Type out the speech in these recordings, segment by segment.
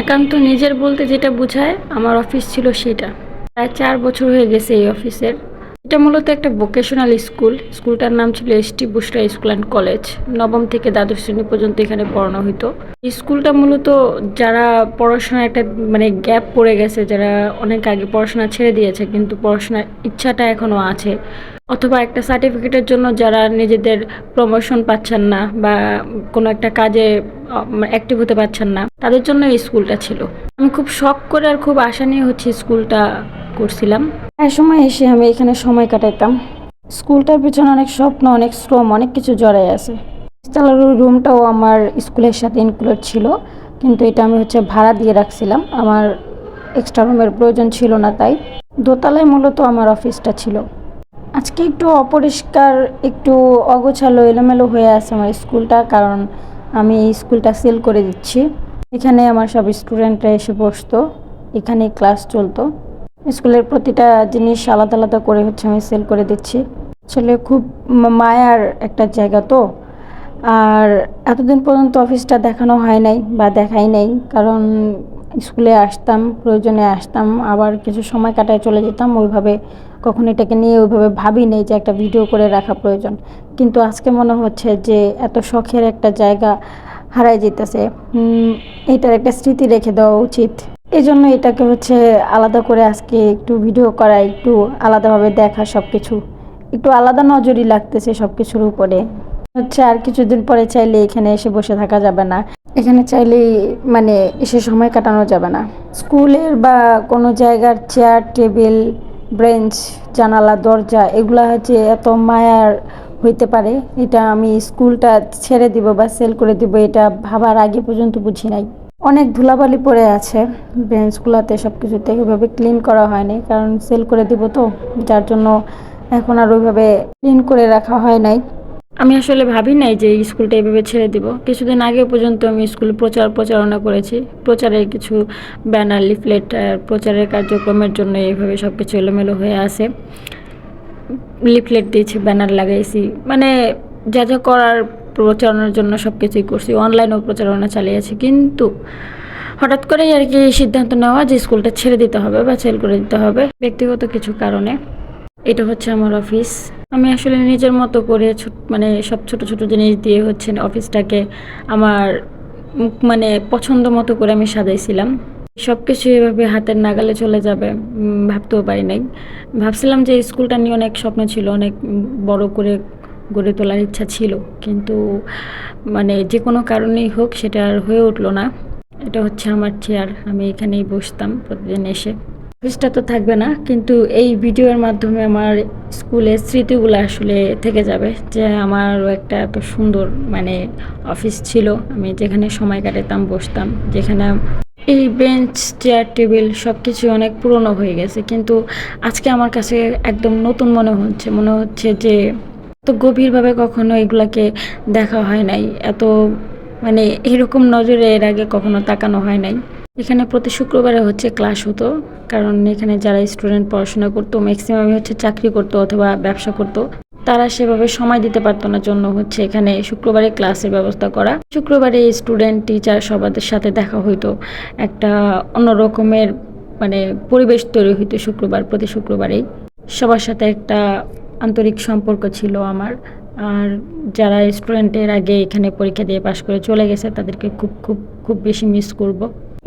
একান্ত নিজের বলতে যেটা বোঝায়, আমার অফিস ছিল সেটা। প্রায় চার বছর হয়ে গেছে এই অফিসের। এটা মূলত একটা ভোকেশনাল স্কুল স্কুলটার নাম ছিল S T Busra school and college. নবম থেকে দ্বাদশ শ্রেণি পর্যন্ত এখানে পড়ানো হতো স্কুলটা মূলত যারা পড়াশোনার একটা মানে গ্যাপ পড়ে গেছে, যারা অনেক আগে পড়াশোনা ছেড়ে দিয়েছে, কিন্তু পড়াশোনার ইচ্ছাটা এখনও আছে। অথবা একটা সার্টিফিকেটের জন্য যারা নিজেদের প্রমোশন পাচ্ছেন না বা কোনো একটা কাজে অ্যাক্টিভ হতে পারছেন না, তাদের জন্য এই স্কুলটা ছিল। আমি খুব শখ করে আর খুব আশা নিয়ে হচ্ছে স্কুলটা করছিলাম। এক সময় এসে আমি এখানে সময় কাটাতাম স্কুলটার পিছনে অনেক স্বপ্ন, অনেক শ্রম, অনেক কিছু জড়াই আছে। চালার রুমটাও আমার স্কুলের সাথে ইনক্লুড ছিল, কিন্তু এটা আমি হচ্ছে ভাড়া দিয়ে রাখছিলাম। আমার এক্সট্রা রুমের প্রয়োজন ছিল না তাই। দোতলায় মূলত আমার অফিসটা ছিল। আজকে একটু অপরিষ্কার, একটু অগোছালো, এলোমেলো হয়ে আছে আমার স্কুলটা, কারণ আমি এই স্কুলটা সেল করে দিচ্ছি। এখানে আমার সব স্টুডেন্টরা এসে বসতো এখানে ক্লাস চলতো। স্কুলের প্রতিটা জিনিস আলাদা আলাদা করে হচ্ছে আমি সেল করে দিচ্ছি। আসলে খুব মায়ার একটা জায়গা তো। আর এতদিন পর্যন্ত অফিসটা দেখানো হয় নাই বা দেখাই নাই, কারণ স্কুলে আসতাম, প্রয়োজনে আসতাম, আবার কিছু সময় কাটায় চলে যেতাম, ওইভাবে কখন এটাকে নিয়ে ওইভাবে ভাবি নেই যে একটা ভিডিও করে রাখা প্রয়োজন। কিন্তু আজকে মনে হচ্ছে যে এত শখের একটা জায়গা হারাই যেতেছে। এটার একটা স্মৃতি রেখে দেওয়া উচিত। এই জন্য এটাকে হচ্ছে আলাদা করে আজকে একটু ভিডিও করা, একটু আলাদাভাবে দেখা সব কিছু একটু আলাদা নজরই লাগতেছে সব কিছুর উপরে। হচ্ছে আর কিছুদিন পরে চাইলে এখানে এসে বসে থাকা যাবে না। এখানে চাইলেই মানে এসে সময় কাটানো যাবে না। স্কুলের বা কোনো জায়গার চেয়ার, টেবিল, ব্রেঞ্চ, জানালা, দরজা এগুলা হচ্ছে এত মায়ার হইতে পারে। এটা আমি স্কুলটা ছেড়ে দিব বা সেল করে দিব, এটা ভাবার আগে পর্যন্ত বুঝি নাই। অনেক ধুলাবালি পড়ে আছে বেঞ্চগুলোতে সব কিছুতে ওইভাবে ক্লিন করা হয়নি, কারণ সেল করে দিব তো, যার জন্য এখন আর ওইভাবে ক্লিন করে রাখা হয় নাই। আমি আসলে ভাবি নাই যে স্কুলটা এইভাবে ছেড়ে দিব। কিছুদিন আগে পর্যন্ত আমি স্কুলে প্রচার প্রচারণা করেছি। প্রচারের কিছু ব্যানার, লিফলেট প্রচারের কার্যক্রমের জন্য এইভাবে সব কিছু এলোমেলো হয়ে আছে। লিফলেট দিয়েছি, ব্যানার লাগাইছি। মানে যা যা করার প্রচারণার জন্য সব কিছুই করছি। অনলাইনেও প্রচারণা চালিয়েছি। কিন্তু হঠাৎ করেই আর কি সিদ্ধান্ত নেওয়া যে স্কুলটা ছেড়ে দিতে হবে বা সেল করে দিতে হবে ব্যক্তিগত কিছু কারণে। এটা হচ্ছে আমার অফিস। আমি আসলে নিজের মতো করে মানে সব ছোট ছোট জিনিস দিয়ে হচ্ছে অফিসটাকে আমার মানে পছন্দ মতো করে আমি সাজাইছিলাম। সব কিছু এভাবে হাতের নাগালে চলে যাবে ভাবতেও পারি নাই। ভাবছিলাম যে স্কুলটা নিয়ে অনেক স্বপ্ন ছিল, অনেক বড় করে গড়ে তোলার ইচ্ছা ছিল, কিন্তু মানে যে কোনো কারণেই হোক সেটা আর হয়ে উঠল না। এটা হচ্ছে আমার চেয়ার আমি এখানেই বসতাম প্রতিদিন এসে। অফিসটা তো থাকবে না, কিন্তু এই ভিডিওর মাধ্যমে আমার স্কুলের স্মৃতিগুলো আসলে থেকে যাবে যে আমারও একটা এত সুন্দর মানে অফিস ছিল। আমি যেখানে সময় কাটাতাম, বসতাম, যেখানে এই বেঞ্চ চেয়ার টেবিল সব কিছু অনেক পুরনো হয়ে গেছে। কিন্তু আজকে আমার কাছে একদম নতুন মনে হচ্ছে মনে হচ্ছে যে এত গভীরভাবে কখনো এগুলাকে দেখা হয় নাই, এত মানে এরকম নজরে এর আগে কখনো তাকানো হয় নাই। এখানে প্রতি শুক্রবারে হচ্ছে ক্লাস হতো, কারণ এখানে যারা স্টুডেন্ট পড়াশোনা করতো, ম্যাক্সিমামই হচ্ছে চাকরি করতো অথবা ব্যবসা করতো, তারা সেভাবে সময় দিতে পারতো না, জন্য হচ্ছে এখানে শুক্রবারে ক্লাসের ব্যবস্থা করা। শুক্রবারে স্টুডেন্ট, টিচার সবাদের সাথে দেখা হইতো, একটা অন্য রকমের মানে পরিবেশ তৈরি হইতো শুক্রবার, প্রতি শুক্রবারেই। সবার সাথে একটা আন্তরিক সম্পর্ক ছিল আমার, আর যারা স্টুডেন্টের আগে এখানে পরীক্ষা দিয়ে পাশ করে চলে গেছে, তাদেরকে খুব খুব খুব বেশি মিস করব।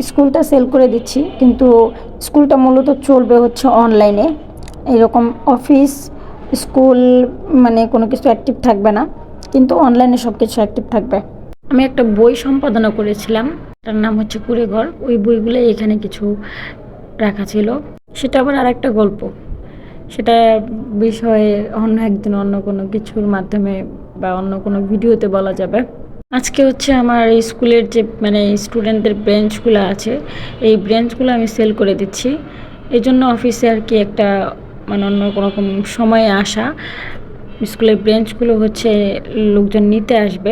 স্কুলটা সেল করে দিচ্ছি, কিন্তু স্কুলটা মূলত চলবে হচ্ছে অনলাইনে। এরকম অফিস, স্কুল মানে কোনো কিছু অ্যাক্টিভ থাকবে না, কিন্তু অনলাইনে সব কিছু অ্যাক্টিভ থাকবে। আমি একটা বই সম্পাদনা করেছিলাম, তার নাম হচ্ছে কুড়েঘর। ওই বইগুলো এখানে কিছু রাখা ছিল। সেটা আবার আর একটা গল্প। সেটা বিষয়ে অন্য একদিন অন্য কোনো কিছুর মাধ্যমে বা অন্য কোনো ভিডিওতে বলা যাবে। আজকে হচ্ছে আমার স্কুলের যে মানে স্টুডেন্টদের ব্রেঞ্চগুলো আছে, এই ব্রেঞ্চগুলো আমি সেল করে দিচ্ছি। এই জন্য অফিসে আর কি একটা মানে অন্য কোনো রকম সময়ে আসা। স্কুলের ব্রেঞ্চগুলো হচ্ছে লোকজন নিতে আসবে।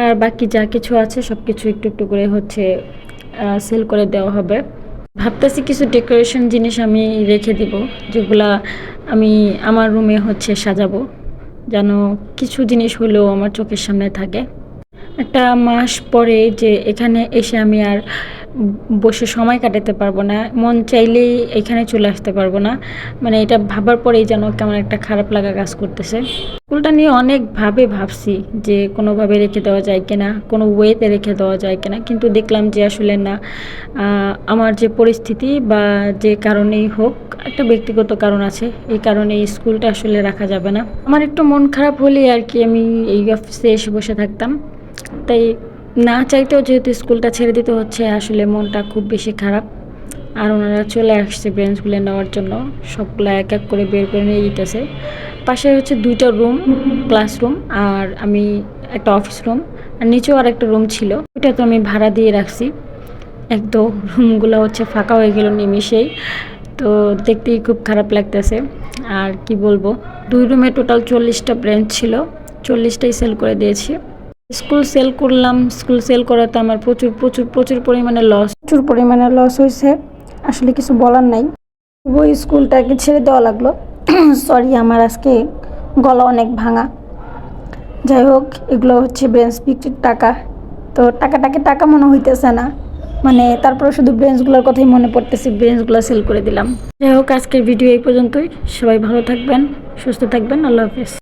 আর বাকি যা কিছু আছে সব কিছু একটু একটু করে হচ্ছে সেল করে দেওয়া হবে। ভাবতেছি কিছু ডেকোরেশন জিনিস আমি রেখে দিব, যেগুলা আমি আমার রুমে হচ্ছে সাজাবো। যেন কিছু জিনিস হলেও আমার চোখের সামনে থাকে। একটা মাস পরে যে এখানে এসে আমি আর বসে সময় কাটাতে পারব না, মন চাইলেই এখানে চলে আসতে পারব না। মানে এটা ভাবার পরেই যেন কেমন একটা খারাপ লাগা কাজ করতেছে। স্কুলটা নিয়ে অনেকভাবে ভাবছি যে কোনোভাবে রেখে দেওয়া যায় কিনা, কোনো ওয়েতে রেখে দেওয়া যায় কিনা, কিন্তু দেখলাম যে আসলে না। আমার যে পরিস্থিতি বা যে কারণেই হোক, একটা ব্যক্তিগত কারণ আছে, এই কারণে স্কুলটা আসলে রাখা যাবে না। আমার একটু মন খারাপ হলেই আর কি আমি এই অফিসে এসে বসে থাকতাম। তাই না চাইতেও যেহেতু স্কুলটা ছেড়ে দিতে হচ্ছে, আসলে মনটা খুব বেশি খারাপ। আর ওনারা চলে আসছে বেঞ্চগুলো নেওয়ার জন্য। সবগুলো এক এক করে বের করে নিয়ে যেতেছে। পাশে হচ্ছে দুইটা রুম ক্লাসরুম আর আমি একটা অফিস রুম আর নিচেও আর একটা রুম ছিল। ওইটা তো আমি ভাড়া দিয়ে রাখছি। একদম রুমগুলো হচ্ছে ফাঁকা হয়ে গেল নিমিশেই তো দেখতেই খুব খারাপ লাগতেছে। আর কি বলব? দুই রুমে টোটাল চল্লিশটা ব্রেঞ্চ ছিল। চল্লিশটাই সেল করে দিয়েছি। স্কুল সেল করলাম, স্কুল সেল করাতে আমার প্রচুর প্রচুর প্রচুর পরিমাণে লস প্রচুর পরিমাণে লস হয়েছে। আসলে কিছু বলার নাই। ওই স্কুলটাকে ছেড়ে দেওয়া লাগল। সরি আমার আজকে গলা অনেক ভাঙা। যাই হোক, এগুলো হচ্ছে ব্রেঞ্চ বিক্রির টাকা। তো টাকাটাকে টাকা মনে হইতেছে না? মানে তারপরে শুধু ব্রেঞ্চগুলোর কথাই মনে পড়তেছে ব্রেঞ্চগুলো সেল করে দিলাম। যাই হোক, আজকের ভিডিও এই পর্যন্তই। সবাই ভালো থাকবেন, সুস্থ থাকবেন। আল্লাহ হাফেজ।